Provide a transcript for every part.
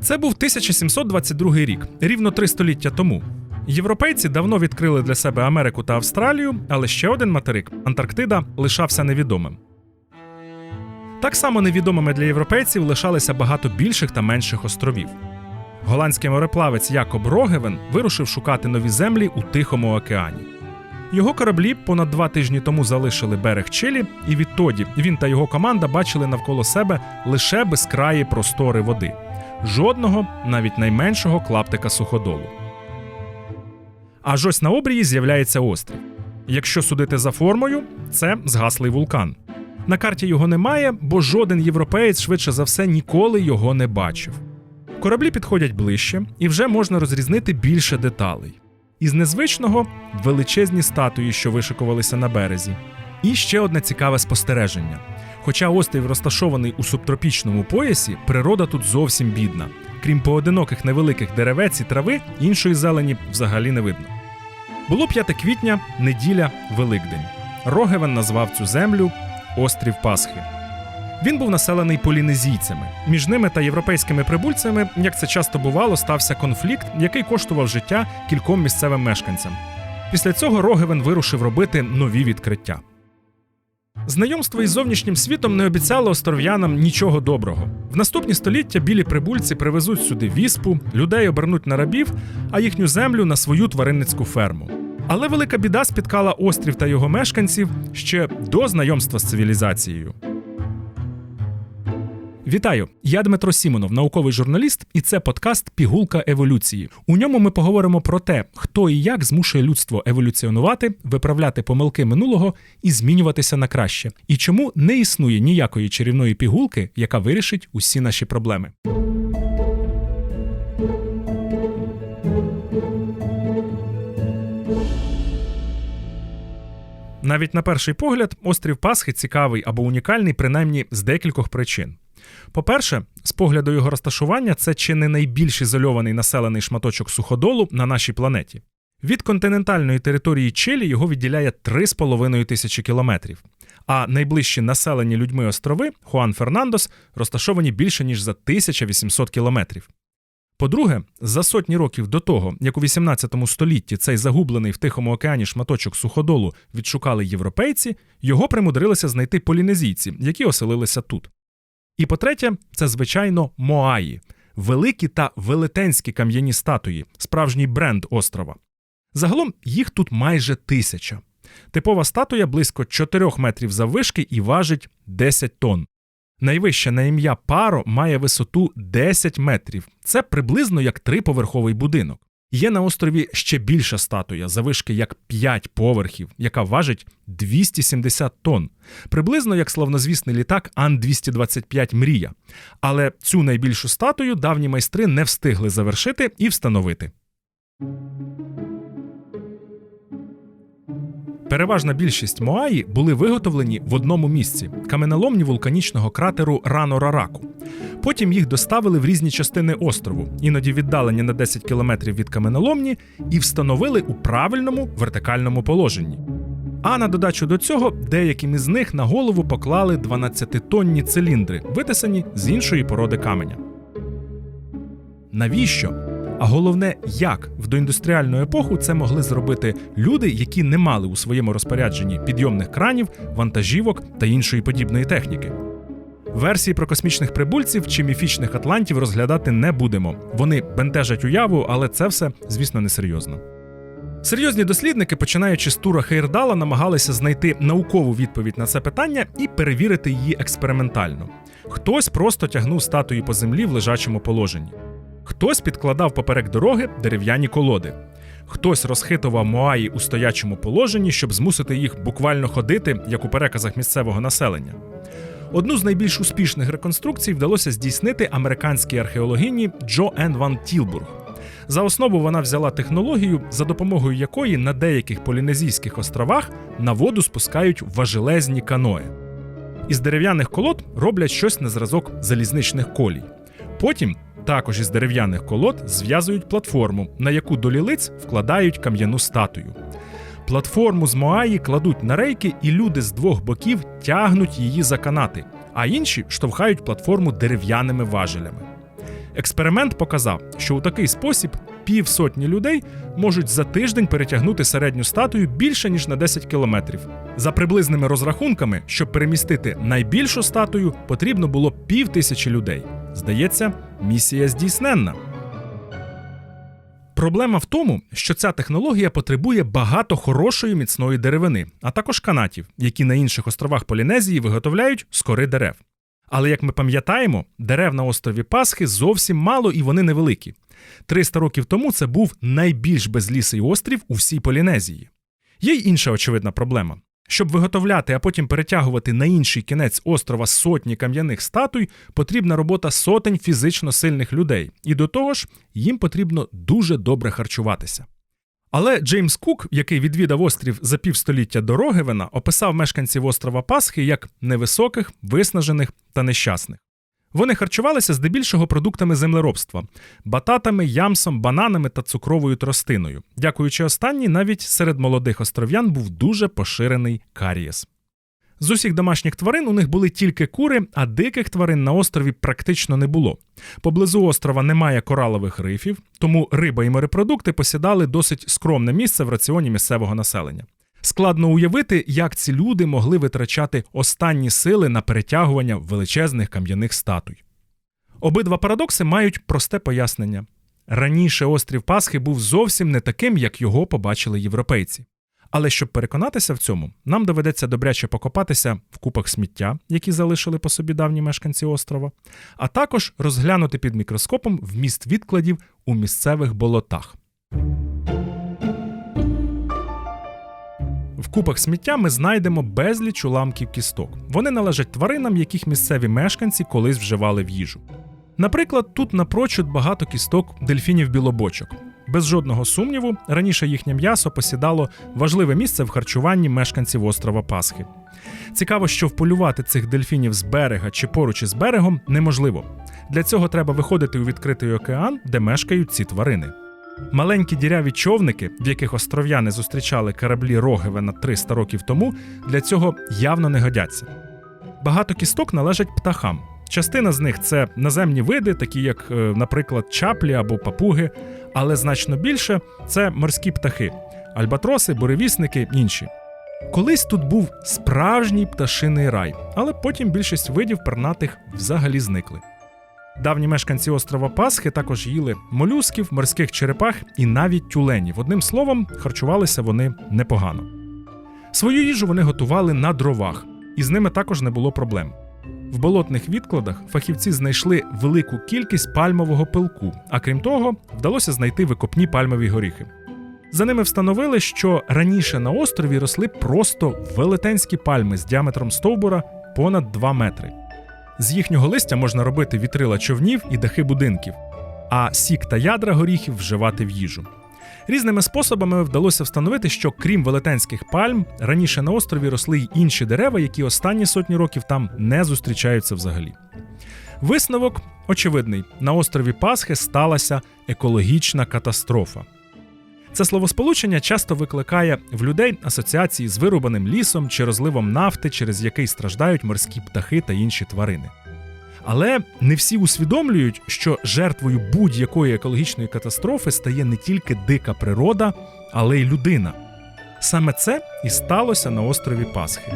Це був 1722 рік, рівно три століття тому. Європейці давно відкрили для себе Америку та Австралію, але ще один материк Антарктида лишався невідомим. Так само невідомими для європейців лишалися багато більших та менших островів. Голландський мореплавець Якоб Рогевен вирушив шукати нові землі у Тихому океані. Його кораблі понад два тижні тому залишили берег Чилі, і відтоді він та його команда бачили навколо себе лише безкраї простори води, жодного, навіть найменшого клаптика суходолу. Аж ось на обрії з'являється острів. Якщо судити за формою, це згаслий вулкан. На карті його немає, бо жоден європеєць швидше за все ніколи його не бачив. Кораблі підходять ближче, і вже можна розрізнити більше деталей. Із незвичного величезні статуї, що вишикувалися на березі. І ще одне цікаве спостереження. Хоча острів розташований у субтропічному поясі, природа тут зовсім бідна. Крім поодиноких невеликих деревець і трави, іншої зелені взагалі не видно. Було 5 квітня, неділя, Великдень. Рогевен назвав цю землю Острів Пасхи. Він був населений полінезійцями. Між ними та європейськими прибульцями, як це часто бувало, стався конфлікт, який коштував життя кільком місцевим мешканцям. Після цього Рогевен вирушив робити нові відкриття. Знайомство із зовнішнім світом не обіцяло остров'янам нічого доброго. В наступні століття білі прибульці привезуть сюди віспу, людей обернуть на рабів, а їхню землю на свою тваринницьку ферму. Але велика біда спіткала острів та його мешканців ще до знайомства з цивілізацією. Вітаю! Я Дмитро Сімонов, науковий журналіст, і це подкаст Пігулка еволюції. У ньому ми поговоримо про те, хто і як змушує людство еволюціонувати, виправляти помилки минулого і змінюватися на краще, і чому не існує ніякої чарівної пігулки, яка вирішить усі наші проблеми. Навіть на перший погляд, острів Пасхи цікавий або унікальний, принаймні з декількох причин. По-перше, з погляду його розташування, це чи не найбільш ізольований населений шматочок суходолу на нашій планеті. Від континентальної території Чилі його відділяє 3,5 тисячі кілометрів. А найближчі населені людьми острови Хуан Фернандос розташовані більше ніж за 1800 кілометрів. По-друге, за сотні років до того, як у 18 столітті цей загублений в Тихому океані шматочок суходолу відшукали європейці, його примудрилися знайти полінезійці, які оселилися тут. І по-третє, це, звичайно, Моаї великі та велетенські кам'яні статуї, справжній бренд острова. Загалом їх тут майже тисяча. Типова статуя близько 4 метрів заввишки і важить 10 тонн. Найвище на ім'я паро має висоту 10 метрів. Це приблизно як триповерховий будинок. Є на острові ще більша статуя, завишки як 5 поверхів, яка важить 270 тонн, приблизно як славнозвісний літак Ан-225 Мрія. Але цю найбільшу статую давні майстри не встигли завершити і встановити. Переважна більшість Моаї були виготовлені в одному місці каменоломні вулканічного кратеру Рано-Рараку. Потім їх доставили в різні частини острову, іноді віддалені на 10 кілометрів від каменоломні, і встановили у правильному вертикальному положенні. А на додачу до цього деяким із них на голову поклали 12-тонні циліндри, витисані з іншої породи каменя. Навіщо? А головне, як в доіндустріальну епоху це могли зробити люди, які не мали у своєму розпорядженні підйомних кранів, вантажівок та іншої подібної техніки. Версії про космічних прибульців чи міфічних атлантів розглядати не будемо. Вони бентежать уяву, але це все, звісно, несерйозно. Серйозні дослідники, починаючи з тура Хейрдала, намагалися знайти наукову відповідь на це питання і перевірити її експериментально. Хтось просто тягнув статуї по землі в лежачому положенні. Хтось підкладав поперек дороги дерев'яні колоди. Хтось розхитував Моаї у стоячому положенні, щоб змусити їх буквально ходити, як у переказах місцевого населення. Одну з найбільш успішних реконструкцій вдалося здійснити американській археологині Джо Ен Ван Тілбург. За основу вона взяла технологію, за допомогою якої на деяких полінезійських островах на воду спускають важелезні каної. Із дерев'яних колод роблять щось на зразок залізничних колій. Потім також із дерев'яних колод зв'язують платформу, на яку до лілиць вкладають кам'яну статую. Платформу з Моаї кладуть на рейки, і люди з двох боків тягнуть її за канати, а інші штовхають платформу дерев'яними важелями. Експеримент показав, що у такий спосіб півсотні людей можуть за тиждень перетягнути середню статую більше ніж на 10 кілометрів. За приблизними розрахунками, щоб перемістити найбільшу статую, потрібно було пів тисячі людей. Здається, місія здійсненна. Проблема в тому, що ця технологія потребує багато хорошої міцної деревини, а також канатів, які на інших островах Полінезії виготовляють з кори дерев. Але як ми пам'ятаємо, дерев на острові Пасхи зовсім мало і вони невеликі. 300 років тому це був найбільш безлісий острів у всій Полінезії. Є й інша очевидна проблема. Щоб виготовляти, а потім перетягувати на інший кінець острова сотні кам'яних статуй, потрібна робота сотень фізично сильних людей, і до того ж, їм потрібно дуже добре харчуватися. Але Джеймс Кук, який відвідав острів за півстоліття до Рогевена, описав мешканців острова Пасхи як невисоких, виснажених та нещасних. Вони харчувалися здебільшого продуктами землеробства бататами, ямсом, бананами та цукровою тростиною. Дякуючи останній, навіть серед молодих остров'ян був дуже поширений карієс. З усіх домашніх тварин у них були тільки кури, а диких тварин на острові практично не було. Поблизу острова немає коралових рифів, тому риба і морепродукти посідали досить скромне місце в раціоні місцевого населення. Складно уявити, як ці люди могли витрачати останні сили на перетягування величезних кам'яних статуй. Обидва парадокси мають просте пояснення. Раніше острів Пасхи був зовсім не таким, як його побачили європейці. Але щоб переконатися в цьому, нам доведеться добряче покопатися в купах сміття, які залишили по собі давні мешканці острова, а також розглянути під мікроскопом вміст відкладів у місцевих болотах. В купах сміття ми знайдемо безліч уламків кісток. Вони належать тваринам, яких місцеві мешканці колись вживали в їжу. Наприклад, тут напрочуд багато кісток дельфінів-білобочок. Без жодного сумніву, раніше їхнє м'ясо посідало важливе місце в харчуванні мешканців острова Пасхи. Цікаво, що вполювати цих дельфінів з берега чи поруч із берегом неможливо. Для цього треба виходити у відкритий океан, де мешкають ці тварини. Маленькі діряві човники, в яких остров'яни зустрічали кораблі Рогевена 300 років тому, для цього явно не годяться. Багато кісток належать птахам. Частина з них це наземні види, такі як, е, наприклад, чаплі або папуги, але значно більше це морські птахи, альбатроси, буревісники, інші. Колись тут був справжній пташиний рай, але потім більшість видів пернатих взагалі зникли. Давні мешканці острова Пасхи також їли молюсків, морських черепах і навіть тюленів. Одним словом, харчувалися вони непогано. Свою їжу вони готували на дровах, і з ними також не було проблем. В болотних відкладах фахівці знайшли велику кількість пальмового пилку, а крім того, вдалося знайти викопні пальмові горіхи. За ними встановили, що раніше на острові росли просто велетенські пальми з діаметром стовбура понад 2 метри. З їхнього листя можна робити вітрила човнів і дахи будинків, а сік та ядра горіхів вживати в їжу. Різними способами вдалося встановити, що крім велетенських пальм, раніше на острові росли й інші дерева, які останні сотні років там не зустрічаються взагалі. Висновок очевидний: на острові Пасхи сталася екологічна катастрофа. Це словосполучення часто викликає в людей асоціації з вирубаним лісом чи розливом нафти, через який страждають морські птахи та інші тварини. Але не всі усвідомлюють, що жертвою будь-якої екологічної катастрофи стає не тільки дика природа, але й людина. Саме це і сталося на острові Пасхи.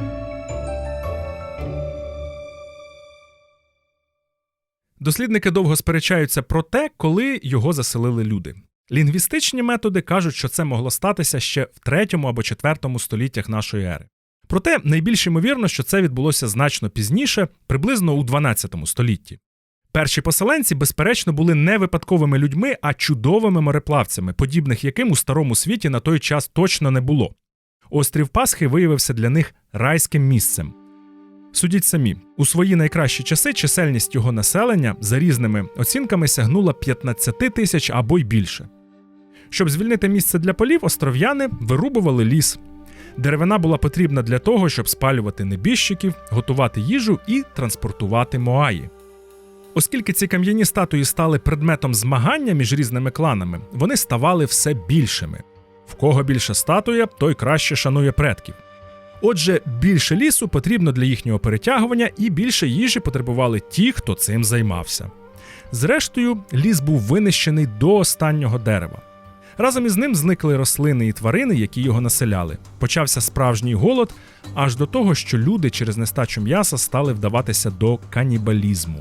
Дослідники довго сперечаються про те, коли його заселили люди. Лінгвістичні методи кажуть, що це могло статися ще в 3 або 4 століттях нашої ери. Проте найбільш ймовірно, що це відбулося значно пізніше, приблизно у 12 столітті. Перші поселенці, безперечно, були не випадковими людьми, а чудовими мореплавцями, подібних яким у старому світі на той час точно не було. Острів Пасхи виявився для них райським місцем. Судіть самі, у свої найкращі часи чисельність його населення за різними оцінками сягнула 15 тисяч або й більше. Щоб звільнити місце для полів, остров'яни вирубували ліс. Деревина була потрібна для того, щоб спалювати небіжчиків, готувати їжу і транспортувати моаї. Оскільки ці кам'яні статуї стали предметом змагання між різними кланами, вони ставали все більшими. В кого більша статуя, той краще шанує предків. Отже, більше лісу потрібно для їхнього перетягування, і більше їжі потребували ті, хто цим займався. Зрештою, ліс був винищений до останнього дерева. Разом із ним зникли рослини і тварини, які його населяли. Почався справжній голод, аж до того, що люди через нестачу м'яса стали вдаватися до канібалізму.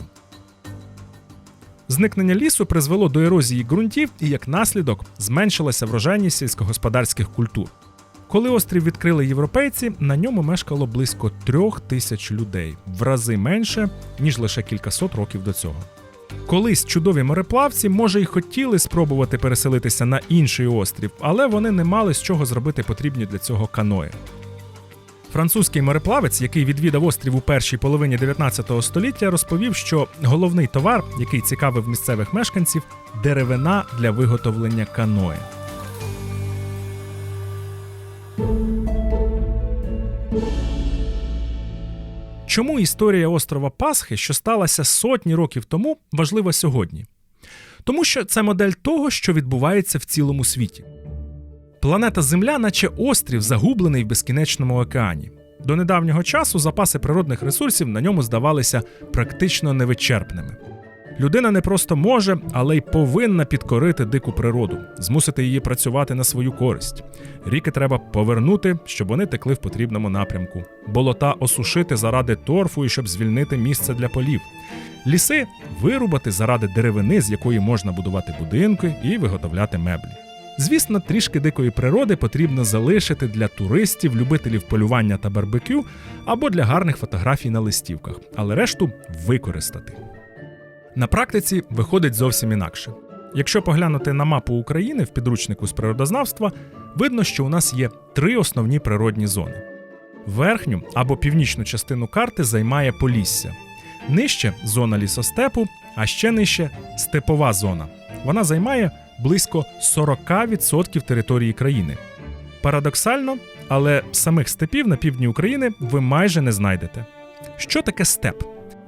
Зникнення лісу призвело до ерозії ґрунтів і, як наслідок, зменшилася врожайність сільськогосподарських культур. Коли острів відкрили європейці, на ньому мешкало близько трьох тисяч людей, в рази менше, ніж лише кількасот років до цього. Колись чудові мореплавці, може, й хотіли спробувати переселитися на інший острів, але вони не мали з чого зробити потрібні для цього каної. Французький мореплавець, який відвідав острів у першій половині 19 століття, розповів, що головний товар, який цікавив місцевих мешканців, деревина для виготовлення каної. Чому історія острова Пасхи, що сталася сотні років тому, важлива сьогодні? Тому що це модель того, що відбувається в цілому світі. Планета Земля, наче острів, загублений в безкінечному океані. До недавнього часу запаси природних ресурсів на ньому здавалися практично невичерпними. Людина не просто може, але й повинна підкорити дику природу, змусити її працювати на свою користь. Ріки треба повернути, щоб вони текли в потрібному напрямку. Болота осушити заради торфу і щоб звільнити місце для полів. Ліси вирубати заради деревини, з якої можна будувати будинки і виготовляти меблі. Звісно, трішки дикої природи потрібно залишити для туристів, любителів полювання та барбекю або для гарних фотографій на листівках, але решту використати. На практиці виходить зовсім інакше. Якщо поглянути на мапу України в підручнику з природознавства, видно, що у нас є три основні природні зони. Верхню або північну частину карти займає Полісся, нижче зона лісостепу, а ще нижче степова зона. Вона займає близько 40% території країни. Парадоксально, але самих степів на півдні України ви майже не знайдете. Що таке степ?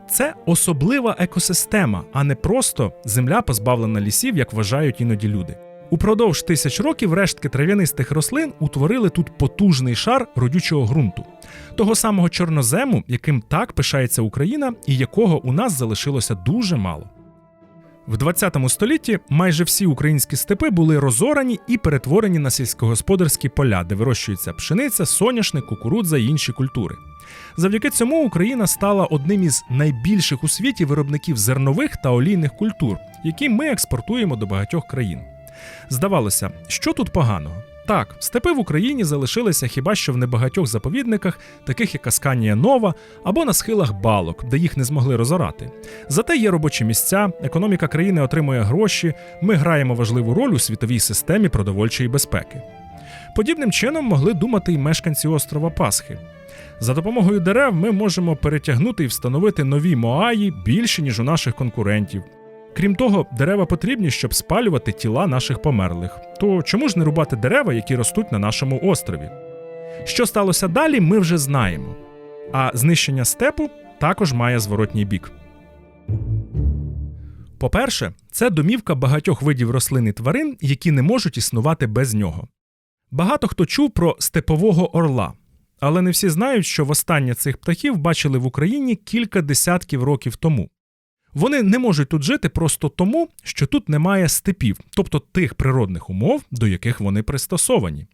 Це особлива екосистема, а не просто земля позбавлена лісів, як вважають іноді люди. Упродовж тисяч років рештки трав'янистих рослин утворили тут потужний шар родючого ґрунту, того самого чорнозему, яким так пишається Україна, і якого у нас залишилося дуже мало. В 20 столітті майже всі українські степи були розорані і перетворені на сільськогосподарські поля, де вирощується пшениця, соняшник, кукурудза і інші культури. Завдяки цьому Україна стала одним із найбільших у світі виробників зернових та олійних культур, які ми експортуємо до багатьох країн. Здавалося, що тут поганого? Так, степи в Україні залишилися хіба що в небагатьох заповідниках, таких як Асканія Нова, або на схилах балок, де їх не змогли розорати. Зате є робочі місця, економіка країни отримує гроші, ми граємо важливу роль у світовій системі продовольчої безпеки. Подібним чином могли думати й мешканці острова Пасхи. За допомогою дерев ми можемо перетягнути і встановити нові моаї більше, ніж у наших конкурентів. Крім того, дерева потрібні, щоб спалювати тіла наших померлих. То чому ж не рубати дерева, які ростуть на нашому острові? Що сталося далі, ми вже знаємо. А знищення степу також має зворотній бік. По-перше, це домівка багатьох видів рослин і тварин, які не можуть існувати без нього. Багато хто чув про степового орла, але не всі знають, що востаннє цих птахів бачили в Україні кілька десятків років тому. Вони не можуть тут жити просто тому, що тут немає степів, тобто тих природних умов, до яких вони пристосовані.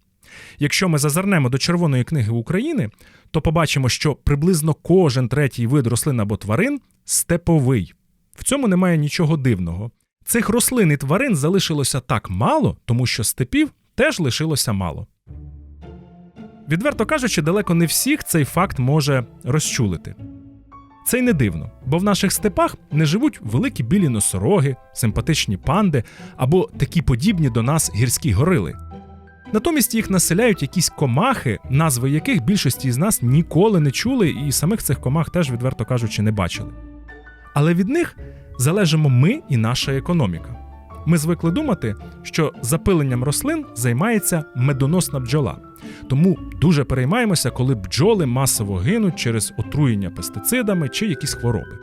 Якщо ми зазирнемо до Червоної книги України, то побачимо, що приблизно кожен третій вид рослин або тварин степовий. В цьому немає нічого дивного. Цих рослин і тварин залишилося так мало, тому що степів теж лишилося мало. Відверто кажучи, далеко не всіх цей факт може розчулити. Це й не дивно, бо в наших степах не живуть великі білі носороги, симпатичні панди або такі подібні до нас гірські горили. Натомість їх населяють якісь комахи, назви яких більшості з нас ніколи не чули, і самих цих комах теж, відверто кажучи, не бачили. Але від них залежимо ми і наша економіка. Ми звикли думати, що запиленням рослин займається медоносна бджола. Тому дуже переймаємося, коли бджоли масово гинуть через отруєння пестицидами чи якісь хвороби.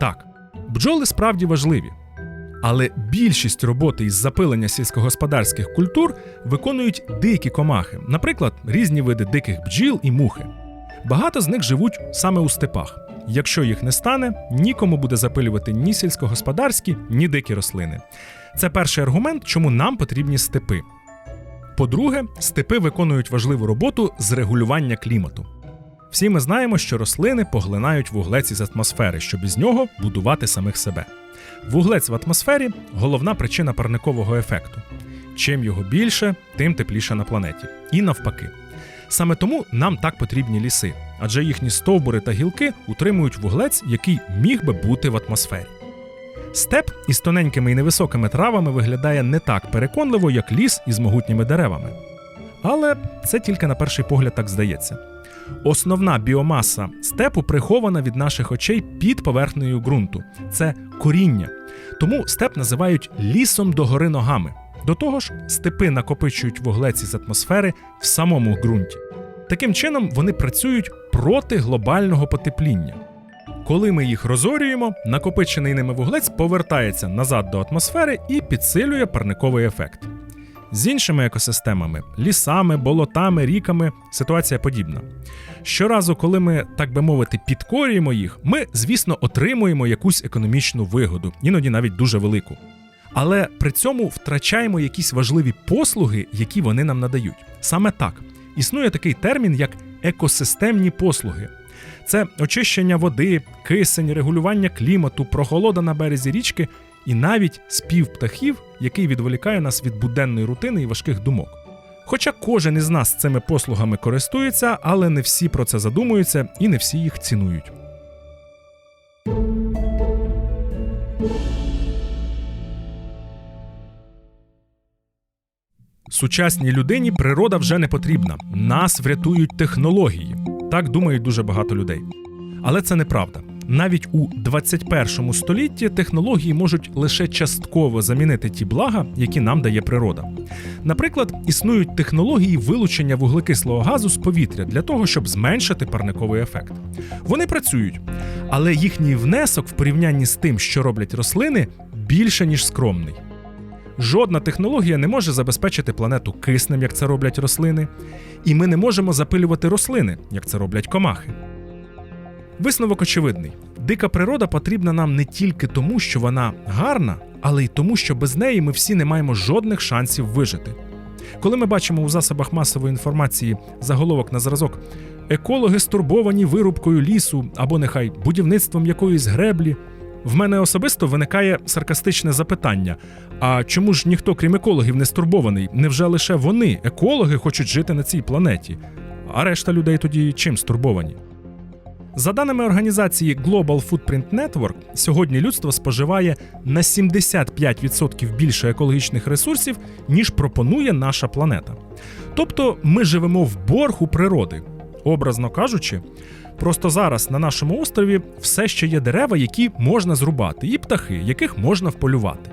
Так, бджоли справді важливі. Але більшість роботи із запилення сільськогосподарських культур виконують дикі комахи, наприклад, різні види диких бджіл і мухи. Багато з них живуть саме у степах. якщо їх не стане, нікому буде запилювати ні сільськогосподарські, ні дикі рослини. Це перший аргумент, чому нам потрібні степи. По-друге, степи виконують важливу роботу з регулювання клімату. Всі ми знаємо, що рослини поглинають вуглець із атмосфери, щоб із нього будувати самих себе. Вуглець в атмосфері головна причина парникового ефекту. Чим його більше, тим тепліше на планеті. І навпаки. Саме тому нам так потрібні ліси, адже їхні стовбури та гілки утримують вуглець, який міг би бути в атмосфері. Степ із тоненькими і невисокими травами виглядає не так переконливо, як ліс із могутніми деревами. Але це тільки на перший погляд так здається. Основна біомаса степу прихована від наших очей під поверхнею ґрунту. Це коріння. Тому степ називають лісом догори ногами. До того ж, степи накопичують вуглець із атмосфери в самому ґрунті. Таким чином, вони працюють проти глобального потепління. Коли ми їх розорюємо, накопичений ними вуглець повертається назад до атмосфери і підсилює парниковий ефект. З іншими екосистемами лісами, болотами, ріками ситуація подібна. Щоразу, коли ми, так би мовити, підкорюємо їх, ми, звісно, отримуємо якусь економічну вигоду, іноді навіть дуже велику. Але при цьому втрачаємо якісь важливі послуги, які вони нам надають. Саме так існує такий термін, як екосистемні послуги. Це очищення води, кисень, регулювання клімату, прохолода на березі річки і навіть спів птахів, який відволікає нас від буденної рутини і важких думок. Хоча кожен із нас цими послугами користується, але не всі про це задумуються і не всі їх цінують. Сучасній людині природа вже не потрібна. Нас врятують технології. Так думають дуже багато людей. Але це неправда. Навіть у 21 столітті технології можуть лише частково замінити ті блага, які нам дає природа. Наприклад, існують технології вилучення вуглекислого газу з повітря для того, щоб зменшити парниковий ефект. Вони працюють, але їхній внесок в порівнянні з тим, що роблять рослини, більше ніж скромний. Жодна технологія не може забезпечити планету киснем, як це роблять рослини, і ми не можемо запилювати рослини, як це роблять комахи. Висновок очевидний: дика природа потрібна нам не тільки тому, що вона гарна, але й тому, що без неї ми всі не маємо жодних шансів вижити. Коли ми бачимо у засобах масової інформації заголовок на зразок екологи стурбовані вирубкою лісу або нехай будівництвом якоїсь греблі, в мене особисто виникає саркастичне запитання: а чому ж ніхто, крім екологів, не стурбований? Невже лише вони, екологи, хочуть жити на цій планеті? А решта людей тоді чим стурбовані? За даними організації Global Footprint Network, сьогодні людство споживає на 75% більше екологічних ресурсів, ніж пропонує наша планета. Тобто ми живемо в борг у природи, образно кажучи. Просто зараз на нашому острові все ще є дерева, які можна зрубати, і птахи, яких можна вполювати.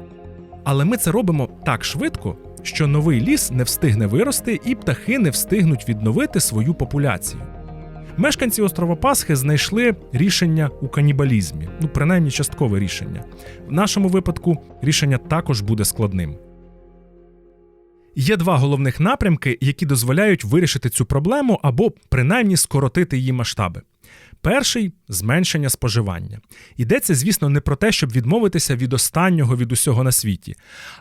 Але ми це робимо так швидко, що новий ліс не встигне вирости, і птахи не встигнуть відновити свою популяцію. Мешканці острова Пасхи знайшли рішення у канібалізмі, ну принаймні часткове рішення. В нашому випадку рішення також буде складним. Є два головних напрямки, які дозволяють вирішити цю проблему або принаймні скоротити її масштаби. Перший зменшення споживання. Йдеться, звісно, не про те, щоб відмовитися від останнього від усього на світі,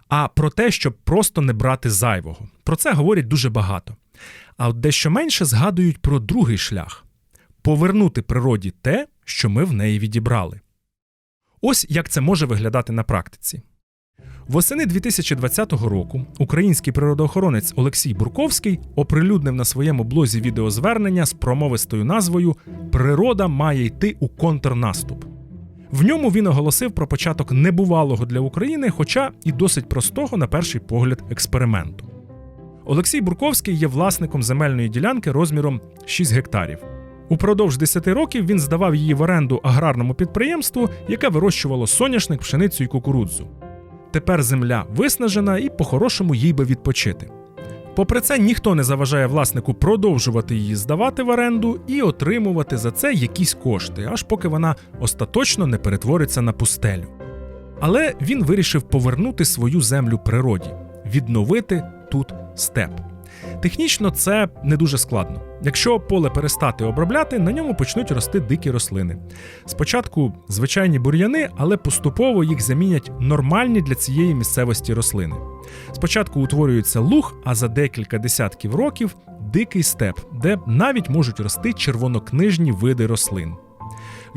а про те, щоб просто не брати зайвого. Про це говорять дуже багато. А от дещо менше згадують про другий шлях повернути природі те, що ми в неї відібрали. Ось як це може виглядати на практиці. Восени 2020 року український природоохоронець Олексій Бурковський оприлюднив на своєму блозі відеозвернення з промовистою назвою Природа має йти у контрнаступ. В ньому він оголосив про початок небувалого для України, хоча і досить простого, на перший погляд, експерименту. Олексій Бурковський є власником земельної ділянки розміром 6 гектарів. Упродовж 10 років він здавав її в оренду аграрному підприємству, яке вирощувало соняшник, пшеницю і кукурудзу. Тепер земля виснажена і по-хорошому їй би відпочити. Попри це, ніхто не заважає власнику продовжувати її здавати в оренду і отримувати за це якісь кошти, аж поки вона остаточно не перетвориться на пустелю. Але він вирішив повернути свою землю природі, відновити тут степ. Технічно це не дуже складно. Якщо поле перестати обробляти, на ньому почнуть рости дикі рослини. Спочатку звичайні бур'яни, але поступово їх замінять нормальні для цієї місцевості рослини. Спочатку утворюється луг, а за декілька десятків років дикий степ, де навіть можуть рости червонокнижні види рослин.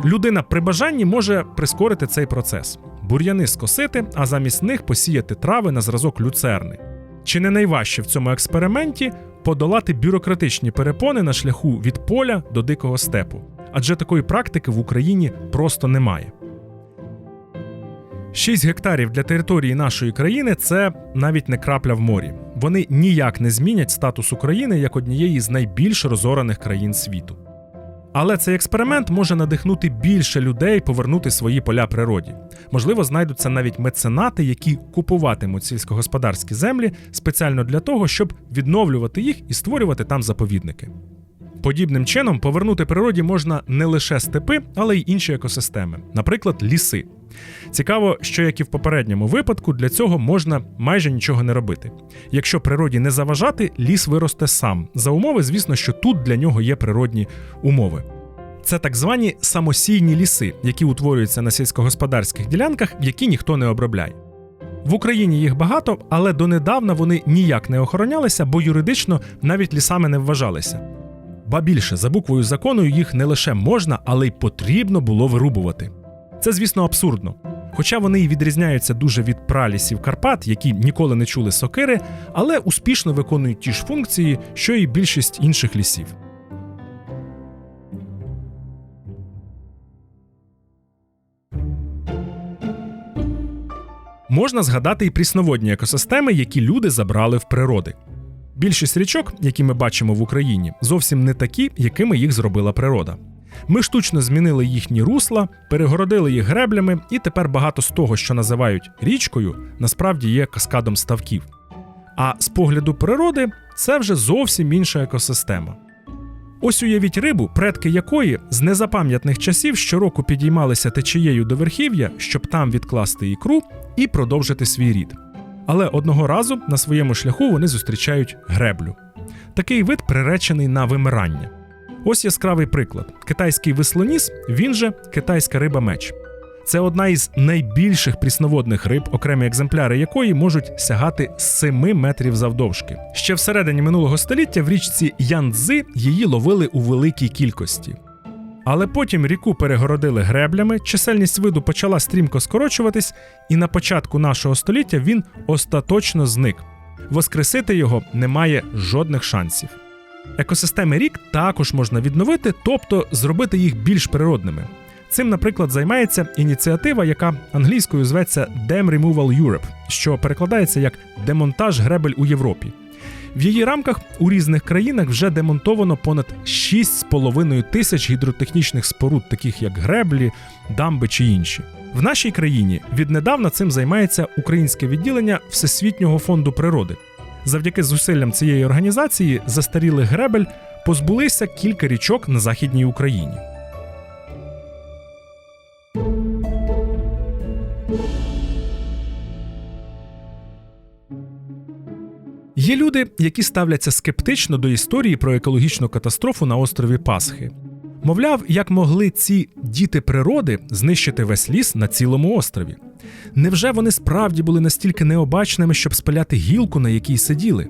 Людина при бажанні може прискорити цей процес: бур'яни скосити, а замість них посіяти трави на зразок люцерни. Чи не найважче в цьому експерименті подолати бюрократичні перепони на шляху від поля до дикого степу? Адже такої практики в Україні просто немає. 6 гектарів для території нашої країни це навіть не крапля в морі. Вони ніяк не змінять статус України як однієї з найбільш розораних країн світу. Але цей експеримент може надихнути більше людей повернути свої поля природі. Можливо, знайдуться навіть меценати, які купуватимуть сільськогосподарські землі спеціально для того, щоб відновлювати їх і створювати там заповідники. Подібним чином повернути природі можна не лише степи, але й інші екосистеми, наприклад, ліси. Цікаво, що як і в попередньому випадку, для цього можна майже нічого не робити. Якщо природі не заважати, ліс виросте сам. За умови, звісно, що тут для нього є природні умови. Це так звані самосійні ліси, які утворюються на сільськогосподарських ділянках, які ніхто не обробляє. В Україні їх багато, але донедавна вони ніяк не охоронялися, бо юридично навіть лісами не вважалися. Ба більше за буквою закону їх не лише можна, але й потрібно було вирубувати. Це, звісно, абсурдно. Хоча вони й відрізняються дуже від пралісів Карпат, які ніколи не чули сокири, але успішно виконують ті ж функції, що і більшість інших лісів. Можна згадати і прісноводні екосистеми, які люди забрали в природи. Більшість річок, які ми бачимо в Україні, зовсім не такі, якими їх зробила природа. Ми штучно змінили їхні русла, перегородили їх греблями, і тепер багато з того, що називають річкою, насправді є каскадом ставків. А з погляду природи це вже зовсім інша екосистема. Ось уявіть рибу, предки якої з незапам'ятних часів щороку підіймалися течією до верхів'я, щоб там відкласти ікру і продовжити свій рід. Але одного разу на своєму шляху вони зустрічають греблю. Такий вид приречений на вимирання. Ось яскравий приклад: китайський веслоніс, він же китайська риба меч. Це одна із найбільших прісноводних риб, окремі екземпляри якої можуть сягати 7 метрів завдовжки. Ще всередині минулого століття в річці Янцзи її ловили у великій кількості. Але потім ріку перегородили греблями, чисельність виду почала стрімко скорочуватись, і на початку нашого століття він остаточно зник. Воскресити його немає жодних шансів. Екосистеми рік також можна відновити, тобто зробити їх більш природними. Цим, наприклад, займається ініціатива, яка англійською зветься Dam Removal Europe, що перекладається як демонтаж гребель у Європі. В її рамках у різних країнах вже демонтовано понад 6,5 тисяч гідротехнічних споруд, таких як греблі, дамби чи інші. В нашій країні віднедавна цим займається українське відділення Всесвітнього фонду природи. Завдяки зусиллям цієї організації застарілих гребель позбулися кілька річок на Західній Україні. Є люди, які ставляться скептично до історії про екологічну катастрофу на острові Пасхи. Мовляв, як могли ці діти природи знищити весь ліс на цілому острові? Невже вони справді були настільки необачними, щоб спаляти гілку, на якій сиділи?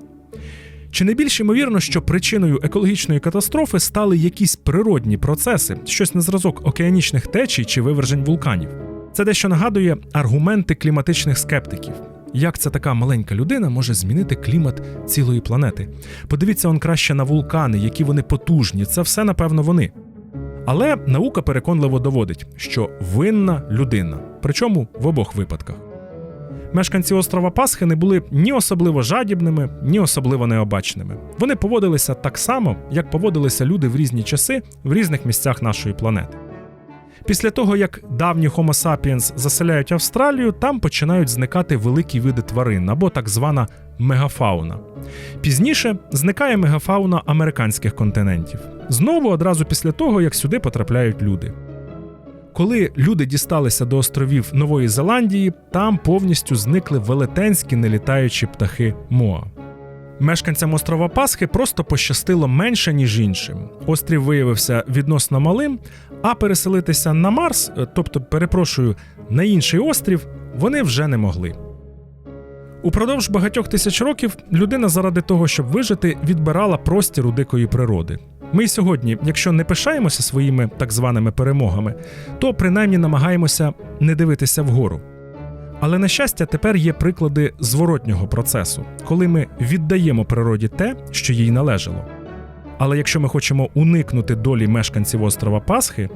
Чи не більш ймовірно, що причиною екологічної катастрофи стали якісь природні процеси, щось на зразок океанічних течій чи вивержень вулканів? Це дещо нагадує аргументи кліматичних скептиків. Як ця така маленька людина може змінити клімат цілої планети? Подивіться он краще на вулкани, які вони потужні. Це все напевно вони. Але наука переконливо доводить, що винна людина, причому в обох випадках. Мешканці острова Пасхи не були ні особливо жадібними, ні особливо необачними. Вони поводилися так само, як поводилися люди в різні часи в різних місцях нашої планети. Після того, як давні Homo sapiens заселяють Австралію, там починають зникати великі види тварин або так звана мегафауна. Пізніше зникає мегафауна американських континентів. Знову одразу після того, як сюди потрапляють люди. Коли люди дісталися до островів Нової Зеландії, там повністю зникли велетенські нелітаючі птахи Моа. Мешканцям острова Пасхи просто пощастило менше, ніж іншим. Острів виявився відносно малим, а переселитися на Марс, е, тобто, перепрошую, на інший острів, вони вже не могли. Упродовж багатьох тисяч років людина заради того, щоб вижити, відбирала простір у дикої природи. Ми сьогодні, якщо не пишаємося своїми так званими перемогами, то принаймні намагаємося не дивитися вгору. Але на щастя, тепер є приклади зворотнього процесу, коли ми віддаємо природі те, що їй належало. Але якщо ми хочемо уникнути долі мешканців острова Пасхи,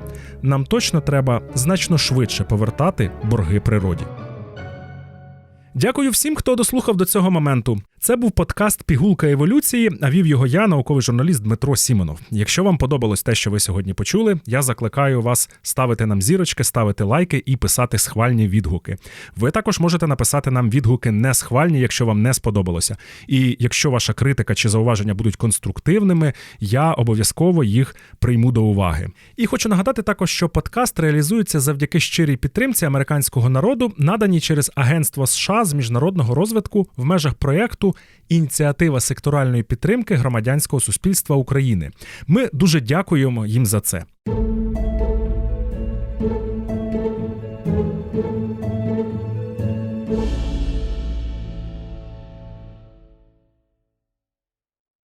нам точно треба значно швидше повертати борги природі. Дякую всім, хто дослухав до цього моменту. Це був подкаст Пігулка еволюції, а вів його я, науковий журналіст Дмитро Сімонов. Якщо вам подобалось те, що ви сьогодні почули, я закликаю вас ставити нам зірочки, ставити лайки і писати схвальні відгуки. Ви також можете написати нам відгуки не схвальні, якщо вам не сподобалося. І якщо ваша критика чи зауваження будуть конструктивними, я обов'язково їх прийму до уваги. І хочу нагадати також, що подкаст реалізується завдяки щирій підтримці американського народу, наданій через Агентство США з міжнародного розвитку в межах проєкту Ініціатива секторальної підтримки громадянського суспільства України. Ми дуже дякуємо їм за це.